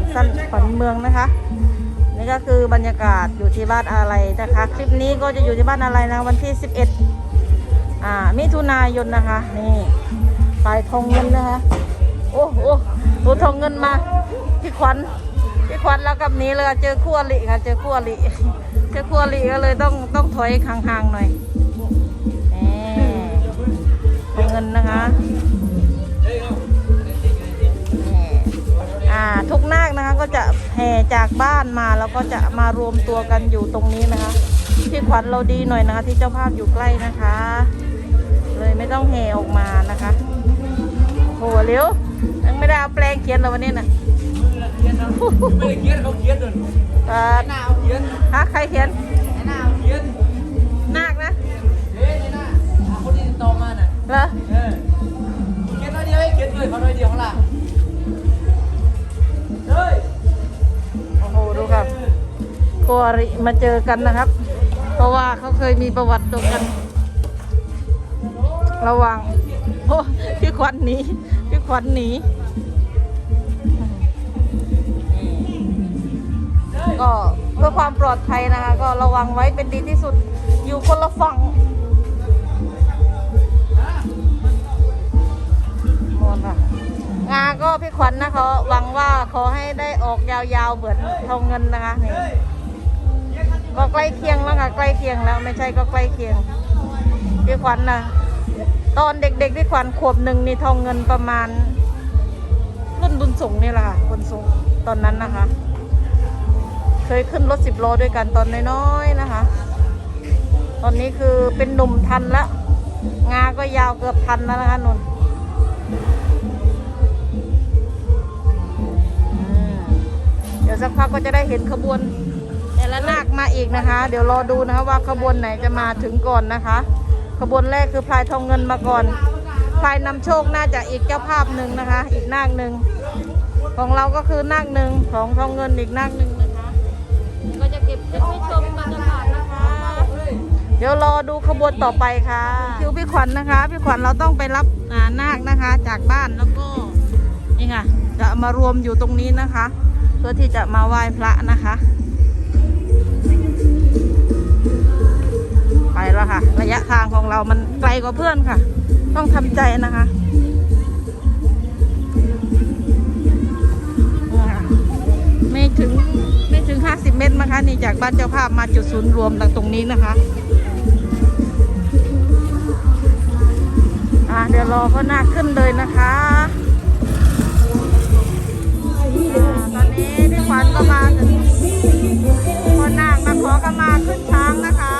มสั้นขวัญเมืองนะคะ นี่ก็คือบรรยากาศอยู่ที่บ้านอะไรนะคะ คลิปนี้ก็จะอยู่ที่บ้านอะไรนะวันที่ 11อ่ามิถุนายนนะคะ นี่ปลายทองเงินนะคะ โอ้โหดูทองเงินมาพี่ขวัญพี่ขวัญแล้วกับนี้เลยเจอคู่อริค่ะ เจอคู่อริเจอคู่อริก็เลยต้องต้องถอยห่างๆหน่อยนี่ทองเงินนะคะ อ่าทุกนาคนะคะก็จะแห่จากบ้านมาแล้วก็จะมารวมตัวกันอยู่ตรงนี้นะคะพี่ขวัญเราดีหน่อยนะคะ ที่เจ้าภาพอยู่ใกล้นะคะ เลยไม่ต้องแห่ออกมานะคะโอ้โหเร็วยังไม่ได้เอาแปลงเขียนเลยวันนี้นะไม่ได้เขียนเขาเขียนเลยเอ่อหน้าเขาเขียนฮะใครเขียนหน้าเขาเขียนนาคนะเฮ้ยนี่หน้าอะคนที่ติดต่อมาน่ะเหรอเออเขียนน้อยเดียวให้เขียนเลยเขาน้อยเดียวข้างล่างเฮ้ย โอ้โหดูครับกอริมาเจอกันนะครับ เพราะว่าเขาเคยมีประวัติตรงกัน ระวังโอ้พี่ขวัญหนีพี่ขวัญหนีก็เพื่อความปลอดภัยนะคะ ก็ระวังไว้เป็นดีที่สุดอยู่คนละฝั่งหมดค่ะงาก็พี่ขวัญ นะเขาหวังว่าขอให้ได้ออกยาวๆเหมือนทองเงินนะคะนี่ก็ใกล้เคียงแล้วค่ะใกล้เคียงแล้วไม่ใช่ก็ใกล้เคียงพี่ขวัญนะตอนเด็กๆพี่ขวัญขวบหนึ่งนี่ทองเงินประมาณ รุ่นบุญส่งนี่แหละค่ะบุญส่งตอนนั้นนะคะ เคยขึ้นรถสิบล้อด้วยกันตอนน้อยๆนะคะ ตอนนี้คือเป็นหนุ่มทันแล้วงาก็ยาวเกือบทันแล้วนะคะนุ่น ดี๋ยวสักพักก็จะได้เห็นขบวนแต่ละนาคมาอีกนะคะ เดี๋ยวรอดูนะคะว่าขบวนไหนจะมาถึงก่อนนะคะ ขบวนแรกคือพลายทองเงินมาก่อนพลายนำโชคน่าจะอีกเจ้าภาพหนึ่งนะคะ อีกนาคหนึ่งของเราก็คือนาคหนึ่งของทองเงินอีกนาคหนึ่งนะคะ ก็จะเก็บเป็นให้ชมบรรยากาศนะคะ เดี๋ยวรอดูขบวนต่อไปค่ะคิวพี่ขวัญนะคะ พี่ขวัญเราต้องไปรับอ่านาคนะคะ จากบ้านแล้วก็นี่ค่ะจะมารวมอยู่ตรงนี้นะคะ พื่อที่จะมาไหว้พระนะคะ ไปแล้วค่ะ ระยะทางของเรามันไกลกว่าเพื่อนค่ะ ต้องทำใจนะคะไม่ถึงไม่ถึง 50 เมตรนะคะนี่จากบ้านเจ้าภาพมาจุดศูนย์รวมตรงนี้นะคะอะเดี๋ยวรอพ่อนาคขึ้นเลยนะคะ ขมาถึงคนนางมาขอกมาขึ้นช้างนะคะ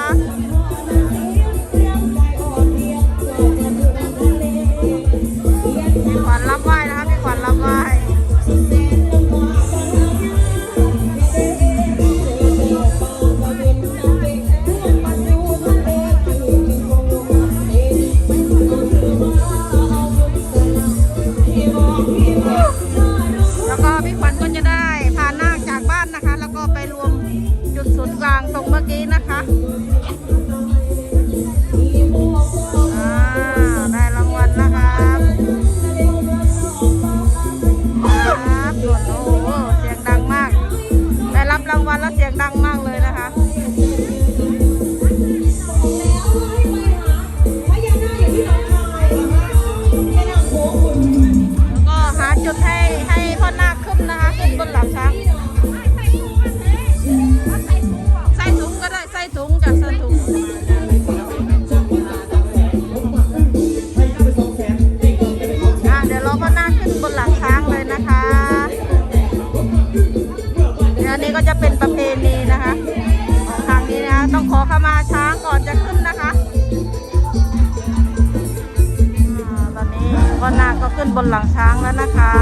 ขึ้นบนหลังช้างแล้วนะคะ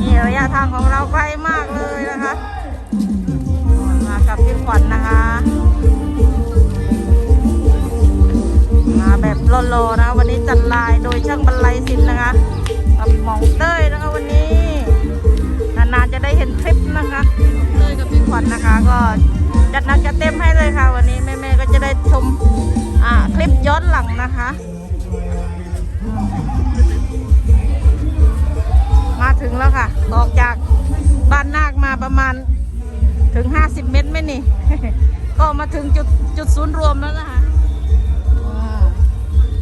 นี่ระยะทางของเราไกลมากเลยนะคะ มากับพี่ขวัญนะคะ มาแบบโลๆนะวันนี้จัดลายโดยช่างบรรลัยสินนะคะกับหมองเต้ยนะคะวันนี้ นานๆจะได้เห็นคลิปนะคะเต้ยกับพี่ขวัญนะคะ ก็จัดหนักจัดเต็มให้เลยค่ะ วันนี้แม่ๆก็จะได้ชมอ่าคลิปย้อนหลังนะคะ ถึงแล้วค่ะ ออกจากบ้านนาคมาประมาณถึง 50 เมตรไหมนี่ ก็มาถึงจุดจุดศูนย์รวมแล้วนะคะ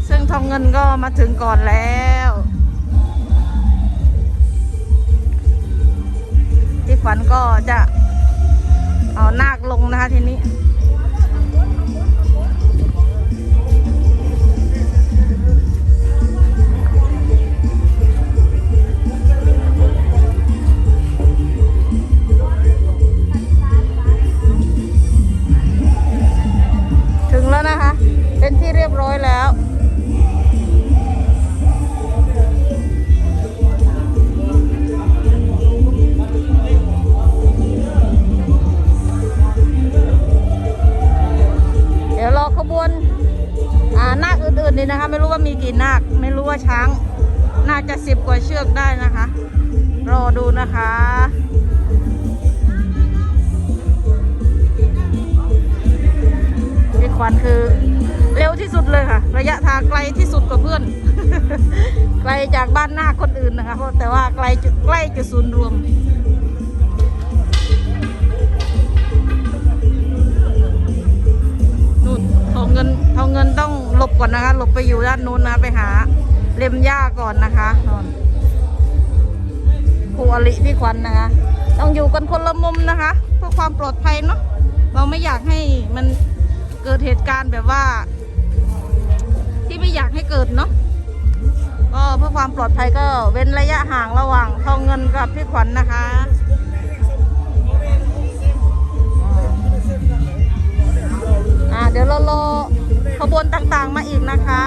ซึ่งทองเงินก็มาถึงก่อนแล้วพี่ขวัญก็จะเอานาคลงนะคะทีนี้ ว่ามีกี่นาค ไม่รู้ว่าช้าง น่าจะสิบกว่าเชือกได้นะคะ รอดูนะคะพี่ขวัญคือเร็วที่สุดเลยค่ะ ระยะทางไกลที่สุดกว่าเพื่อน ไกลจากบ้านหน้าคนอื่นนะคะเพราะแต่ว่าไกลจุดใกล้จุดศูนย์รวม เงินทองเงินต้องหลบก่อนนะคะ หลบไปอยู่ด้านนู้นนะไปหาเล็มหญ้าก่อนนะคะนู่นครูอลิพี่ขวัญนะคะ ต้องอยู่กันคนละมุมนะคะเพื่อความปลอดภัยเนาะเราไม่อยากให้มันเกิดเหตุการณ์แบบว่า ที่ไม่อยากให้เกิดเนาะก็เพื่อความปลอดภัยก็เว้นระยะห่างระหว่างทองเงินกับพี่ขวัญนะคะอ่าเดี๋ยวเรารอ ขบวนต่างๆมาอีกนะคะ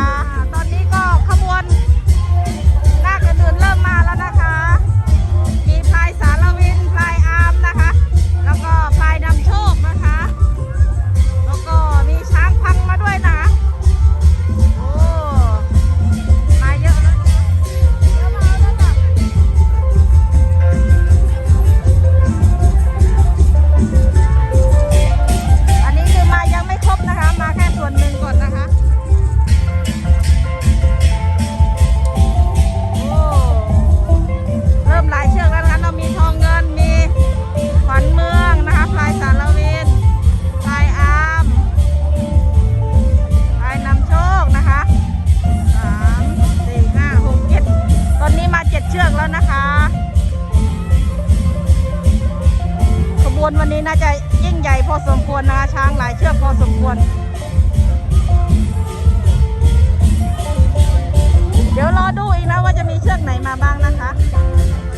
มีเชือกไหนมาบ้างนะคะ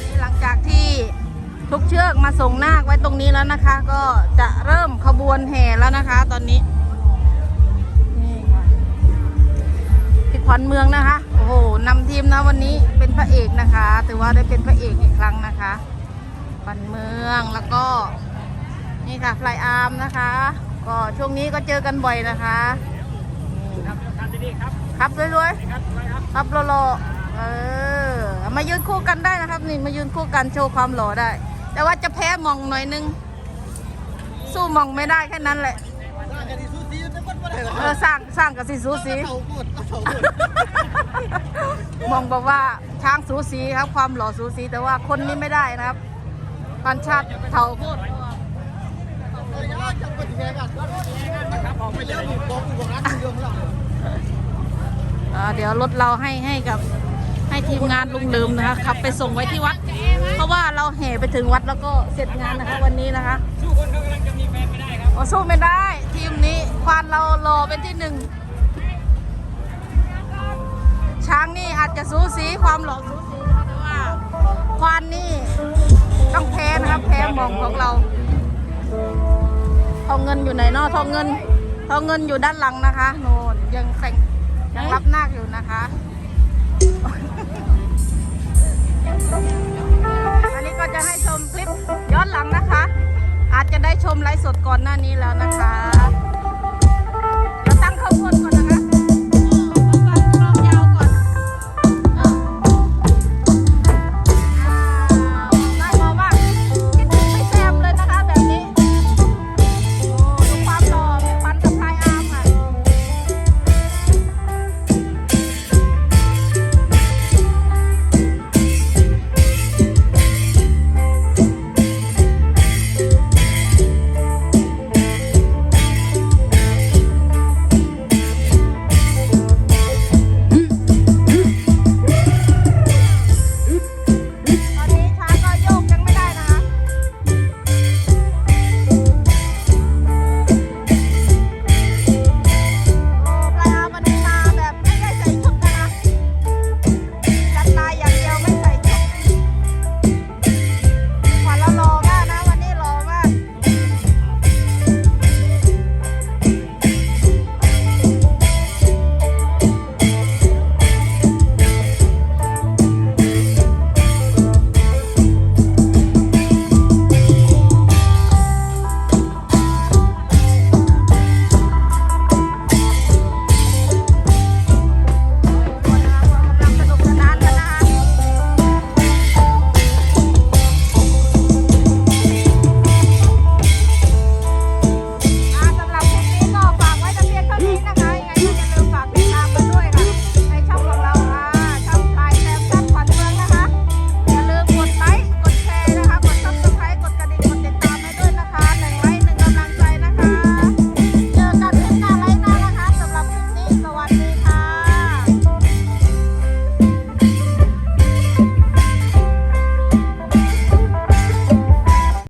นี่หลังจากที่ทุกเชือกมาส่งนาคไว้ตรงนี้แล้วนะคะ ก็จะเริ่มขบวนแห่แล้วนะคะ ตอนนี้นี่ค่ะพี่ขวัญเมืองนะคะ โอ้โหนำทีมนะวันนี้เป็นพระเอกนะคะถือว่าได้เป็นพระเอกอีกครั้งนะคะปันเมืองแล้วก็นี่ค่ะฟลายอาร์มนะคะ ก็ช่วงนี้ก็เจอกันบ่อยนะคะนี่ครับรวยๆครับรอๆเออ มายืนคู่กันได้นะครับ นี่มายืนคู่กันโชว์ความหล่อได้ แต่ว่าจะแพ้มองหน่อยนึง สู้มองไม่ได้แค่นั้นแหละเออสร้างสร้างกับสิสูสีมองบอกว่าช้างสูสีครับความหล่อสูสี แต่ว่าคนนี้ไม่ได้นะครับพันชาติเท่าโคตรอ่าเดี๋ยวรถเราให้ให้กับ ให้ทีมงานลุงลืมนะคะขับไปส่งไว้ที่วัด เพราะว่าเราแห่ไปถึงวัดแล้วก็เสร็จงานนะคะวันนี้นะคะสู้คนเขากำลังจะมีแฟนไม่ได้ครับโอ้สู้ไม่ได้ ทีมนี้ควานเรารอเป็นที่หนึ่งช้างนี่อาจจะสูสีความหล่อสูสีคะแต่ว่าควานนี่ต้องแพ้นะครับแพ้หมองของเราทองเงินอยู่ไหนเนาะทองเงินทองเงินอยู่ด้านหลังนะคะโนนยังแต่งยังรับนาคอยู่นะคะ อันนี้ก็จะให้ชมคลิปย้อนหลังนะคะ อาจจะได้ชมไลฟ์สดก่อนหน้านี้แล้วนะคะ เราตั้งข้าวโพด